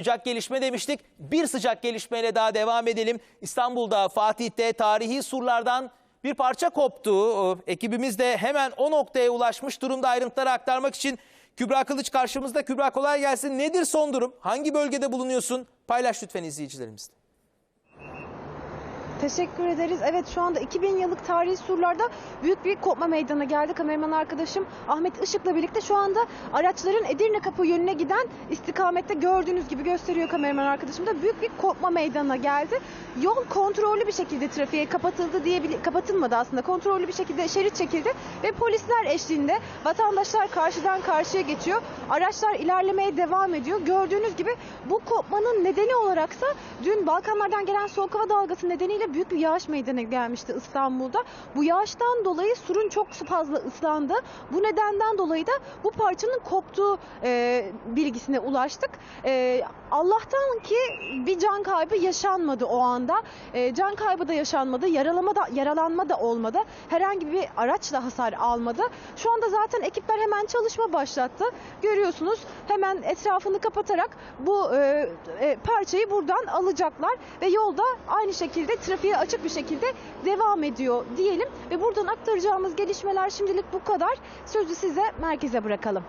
Sıcak gelişme demiştik. Bir sıcak gelişmeyle daha devam edelim. İstanbul'da Fatih'te tarihi surlardan bir parça koptu. Ekibimiz de hemen o noktaya ulaşmış durumda ayrıntıları aktarmak için. Kübra Kılıç karşımızda. Kübra kolay gelsin. Nedir son durum? Hangi bölgede bulunuyorsun? Paylaş lütfen izleyicilerimizle. Teşekkür ederiz. Evet şu anda 2000 yıllık tarihi surlarda büyük bir kopma meydana geldi. Kameraman arkadaşım Ahmet Işık'la birlikte şu anda araçların Edirne Kapı yönüne giden istikamette gördüğünüz gibi gösteriyor kameraman arkadaşım da büyük bir kopma meydana geldi. Yol kontrollü bir şekilde trafiğe kapatıldı diye kapatılmadı aslında. Kontrollü bir şekilde şerit çekildi ve polisler eşliğinde vatandaşlar karşıdan karşıya geçiyor. Araçlar ilerlemeye devam ediyor. Gördüğünüz gibi bu kopmanın nedeni olaraksa dün Balkanlardan gelen soğuk hava dalgası nedeniyle büyük bir yağış meydana gelmişti İstanbul'da. Bu yağıştan dolayı surun çok fazla ıslandı. Bu nedenden dolayı da bu parçanın koptuğu e, bilgisine ulaştık. E, Allah'tan ki bir can kaybı yaşanmadı o anda. E, can kaybı da yaşanmadı. Yaralama da yaralanma da olmadı. Herhangi bir araç da hasar almadı. Şu anda zaten ekipler hemen çalışma başlattı. Görüyorsunuz hemen etrafını kapatarak bu e, e, parçayı buradan alacaklar ve yolda aynı şekilde trafiğe açık bir şekilde devam ediyor diyelim ve buradan aktaracağımız gelişmeler şimdilik bu kadar. Sözü size merkeze bırakalım.